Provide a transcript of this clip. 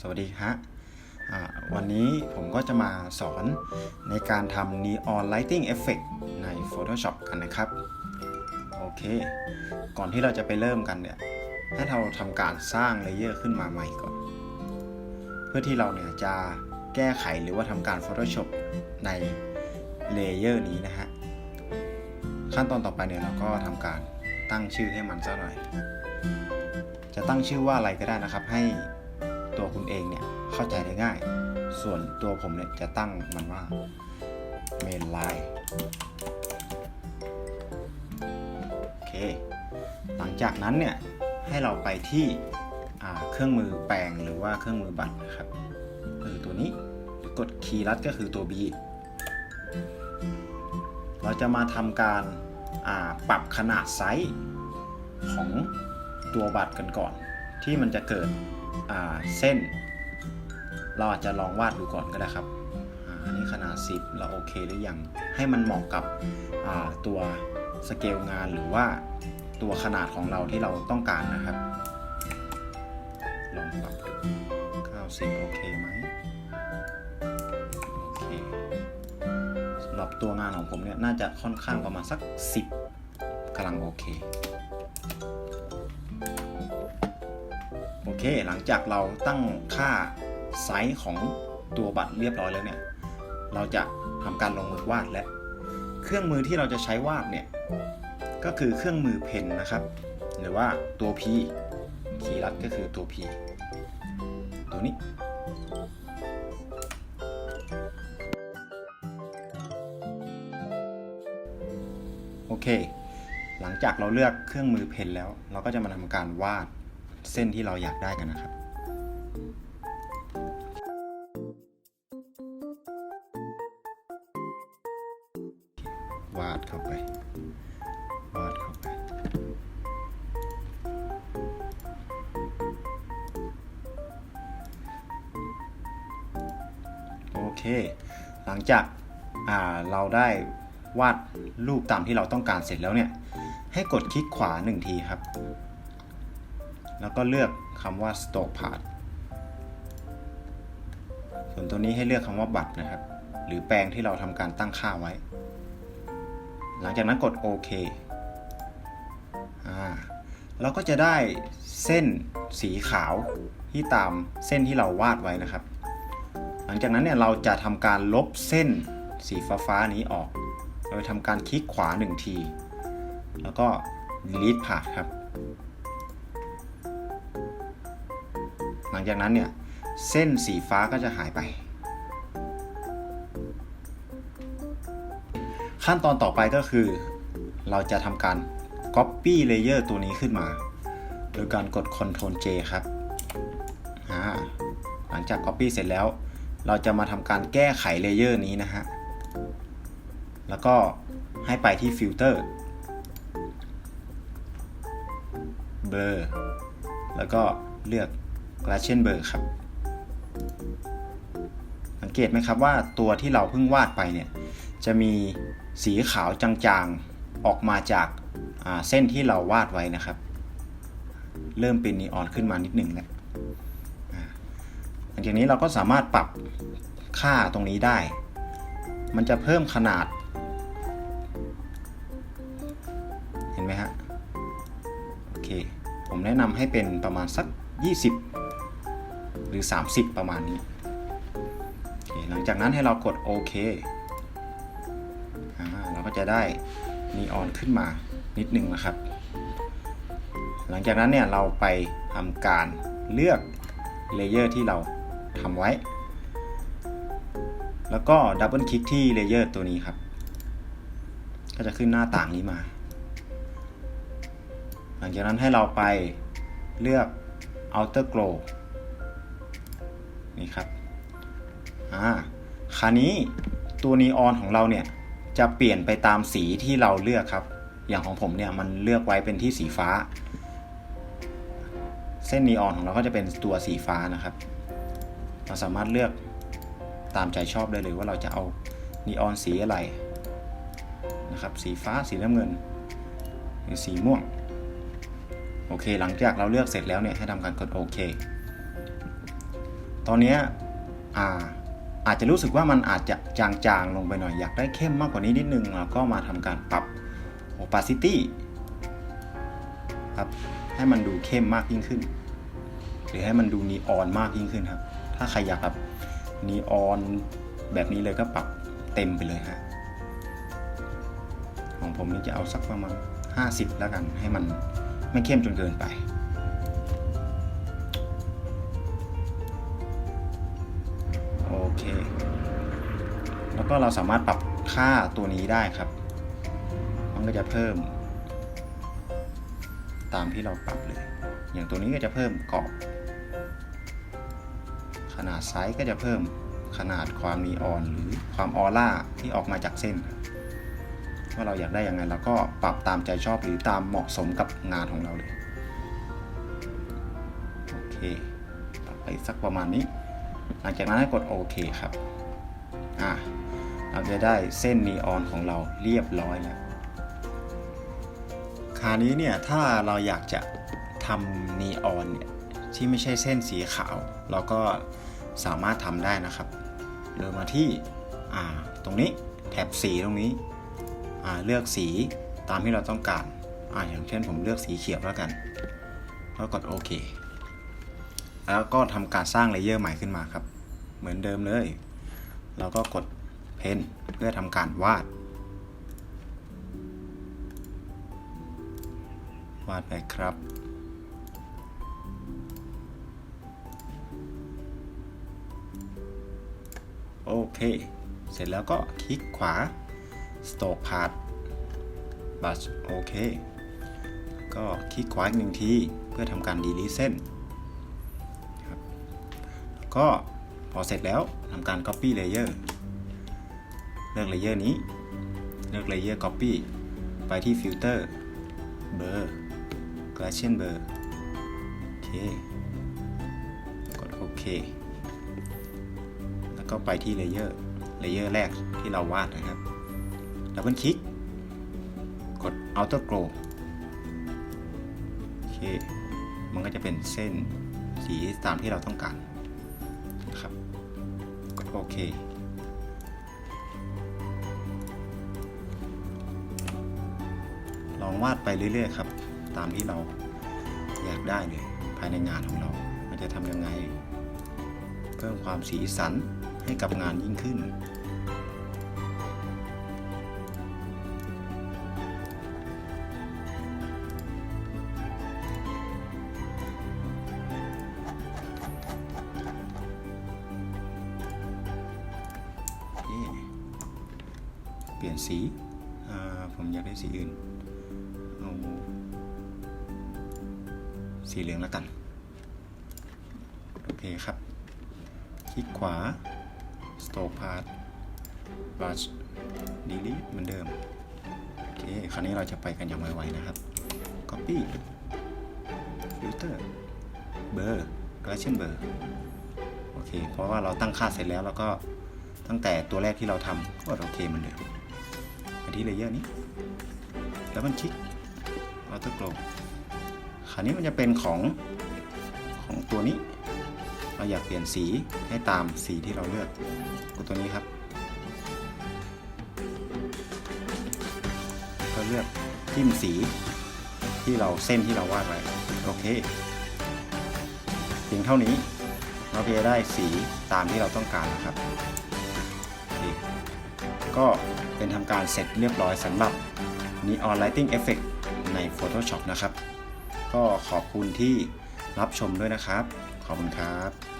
สวัสดีฮะวันนี้ผมก็จะมาสอนในการทำ Neon Lighting Effect ใน Photoshop กันนะครับ โอเค ก่อนที่เราจะไปเริ่มกันเนี่ย ให้เราทำการสร้างเลเยอร์ขึ้นมาใหม่ก่อน เพื่อที่เราเนี่ยจะแก้ไขหรือว่าทำการ Photoshop ในเลเยอร์นี้นะฮะ ขั้นตอนต่อไปเนี่ยเราก็ทำการตั้งชื่อให้มันสักหน่อย จะตั้งชื่อว่าอะไรก็ได้นะครับให้ ตัวคุณเองเนี่ยเข้าใจได้ง่าย ส่วนตัวผมเนี่ยจะตั้งมันว่า main line โอเค หลังจากนั้นเนี่ยให้เราไปที่เครื่องมือแปลงหรือว่าเครื่องมือบัตรนะครับก็คือตัวนี้หรือกดคีย์ลัดก็คือตัว B เราจะมาทำการปรับขนาดไซส์ของตัวบัตรกันก่อน ที่มันจะเกิด เส้น เราอาจจะลองวาดดูก่อนก็ได้ครับอันนี้ขนาด 10 เราโอเคหรือยัง ให้มันเหมาะกับตัวสเกลงานหรือว่าตัวขนาดของเราที่เราต้องการนะครับ ลองปรับดู90 โอเคไหมโอเคสำหรับตัวงานของผมเนี่ย น่าจะค่อนข้างประมาณสัก 10กำลังโอเค เคหลังจากเราตั้งค่าไซส์ของตัวบัตรเรียบร้อยแล้วเนี่ย เราจะทำการลงมือวาดและ เครื่องมือที่เราจะใช้วาดเนี่ย ก็คือเครื่องมือเพนนะครับ หรือว่าตัว P คีย์ลัดก็คือตัว P ตัวนี้ โอเค หลังจากเราเลือกเครื่องมือเพนแล้ว เราก็จะมาทำการวาด เส้นที่เราอยากได้กันนะครับวาดเข้าไป วาดเข้าไป โอเค หลังจากาเราได้วาดรูปตามที่เราต้องการเสร็จแล้วเนี่ย ให้กดคลิกขวาหนึ่งทีครับ แล้วก็เลือกคำว่า Stroke Path ส่วนตัวนี้ให้เลือกคำว่าบัตรนะครับ หรือแปลงที่เราทำการตั้งค่าไว้ หลังจากนั้นกดโอเคอ่าเราก็จะได้เส้นสีขาวที่ตามเส้นที่เราวาดไว้นะครับ หลังจากนั้นเนี่ยเราจะทำการลบเส้นสีฟ้าฟ้าๆนี้ออก โดยทำการคลิกขวาหนึ่งที แล้วก็ delete path ครับ หลังจากนั้นเนี่ยเส้นสีฟ้าก็จะหายไป ขั้นตอนต่อไปก็คือ เราจะทำการ copy layer ตัวนี้ขึ้นมา โดยการกด Ctrl J ครับหลังจาก copy เสร็จแล้ว เราจะมาทำการแก้ไขเลเยอร์นี้นะฮะ แล้วก็ให้ไปที่ฟิลเตอร์ blur แล้วก็เลือก Gradient Blur ครับ สังเกตไหมครับว่าตัวที่เราเพิ่งวาดไปเนี่ยจะมีสีขาวจางๆออกมาจากาเส้นที่เราวาดไว้นะครับ เริ่มเป็นนีออนขึ้นมานิดหนึ่งแล้วหลังจากนี้เราก็สามารถปรับค่าตรงนี้ได้ มันจะเพิ่มขนาด เห็นไหมฮะ โอเค ผมแนะนำให้เป็นประมาณสัก 20 รือ 30 ประมาณนี้เคหลังจากนั้นให้เรากดโอเคเราก็จะได้นีออนขึ้นมานิดนึงนะครับ หลังจากนั้นเนี่ยเราไปทำการเลือกเลเยอร์ที่เราทำไว้ แล้วก็ดับเบิลคลิกที่เลเยอร์ตัวนี้ครับ ก็จะขึ้นหน้าต่างนี้มา หลังจากนั้นให้เราไปเลือก outer glow นี่ครับอ่าคราวนี้ตัวนีออนของเราเนี่ยจะเปลี่ยนไปตามสีที่เราเลือกครับ อย่างของผมเนี่ยมันเลือกไว้เป็นที่สีฟ้า เส้นนีออนของเราก็จะเป็นตัวสีฟ้านะครับ เราสามารถเลือกตามใจชอบได้เลยว่าเราจะเอานีออนสีอะไรนะครับ สีฟ้าสีน้ำเงิน หรือสีม่วง โอเค หลังจากเราเลือกเสร็จแล้วเนี่ยให้ทำการกดโอเค ตอนนี้อ่าอาจจะรู้สึกว่ามันอาจจะจางๆ ลงไปหน่อย อยากได้เข้มมากกว่านี้นิดนึงเราก็มาทำการปรับ opacity ครับให้มันดูเข้มมากยิ่งขึ้น หรือให้มันดูนีออนมากยิ่งขึ้นครับ ถ้าใครอยากแบบนีออนแบบนี้เลยก็ปรับเต็มไปเลยฮะของผมนี่จะเอาสักประมาณ 50 แล้วกัน ให้มันไม่เข้มจนเกินไป เค แล้วก็เราสามารถปรับค่าตัวนี้ได้ครับ มันก็จะเพิ่ม ตามที่เราปรับเลย อย่างตัวนี้ก็จะเพิ่มกรอบ ขนาดไซส์ก็จะเพิ่มขนาดความนีออนหรือความออร่าที่ออกมาจากเส้น ว่าเราอยากได้ยังไงเราก็ปรับตามใจชอบหรือตามเหมาะสมกับงานของเราเลย โอเค ปรับไปสักประมาณนี้ หลังจากนั้นให้กดโอเคครับอะเราจะได้เส้นนีออนของเราเรียบร้อยแล้วคราวนี้เนี่ยถ้าเราอยากจะทำนีออนเนี่ยที่ไม่ใช่เส้นสีขาว เราก็สามารถทำได้นะครับเดินมาที่อ่าตรงนี้แถบสีตรงนี้อ่าเลือกสีตามที่เราต้องการอ่าอย่างเช่นผมเลือกสีเขียวแล้วกัน แล้วกดโอเค แล้วก็ทำการสร้างเลเยอร์ใหม่ขึ้นมาครับ เหมือนเดิมเลยเราก็กดเพนเพื่อทำการวาด วาดไปครับ โอเค เสร็จแล้วก็คลิกขวา Stroke Path Brush โอเค ก็คลิกขวาอีกหนึ่งที เพื่อทำการ delete เส้น ก็พอเสร็จแล้วทำการ copy layer เลือก layer นี้ เลือก layer copy ไปที่ filter blur Gaussian blur โอเค กดโอเค แล้วก็ไปที่ layer layer แรกที่เราวาดนะครับ ดับเบิลคลิก กด outer glow โอเค มันก็จะเป็นเส้นสีตามที่เราต้องการ โอเค ลองวาดไปเรื่อยๆครับ ตามที่เราอยากได้เลย ภายในงานของเรา มันจะทำยังไง เพิ่มความสีสันให้กับงานยิ่งขึ้น ยนสีผมอยากได้สีอื่นเอาสีเหลืองแล้วกัน โอเคครับ คลิกขวา Stroke Path Brush Delete เหมือนเดิม โอเค คราวนี้เราจะไปกันอย่างไวๆนะครับ Copy Filter Blur Gaussian Blur โอเค เพราะว่าเราตั้งค่าเสร็จแล้ว แล้วก็ตั้งแต่ตัวแรกที่เราทำก็โอเคเหมือนเดิม ไปที่เลเยอร์นี้ แล้วมันคลิก Auto Glow คราวนี้มันจะเป็นของของตัวนี้ เราอยากเปลี่ยนสีให้ตามสีที่เราเลือกกดตัวนี้ครับ ก็เลือกจิ้มสีที่เราเส้นที่เราวาดไว้โอเคเพียงเท่านี้เราจะได้สีตามที่เราต้องการนะครับ ก็เป็นทำการเสร็จเรียบร้อยสำหรับ Neon Lighting Effect ใน Photoshop นะครับ ก็ขอบคุณที่รับชมด้วยนะครับ ขอบคุณครับ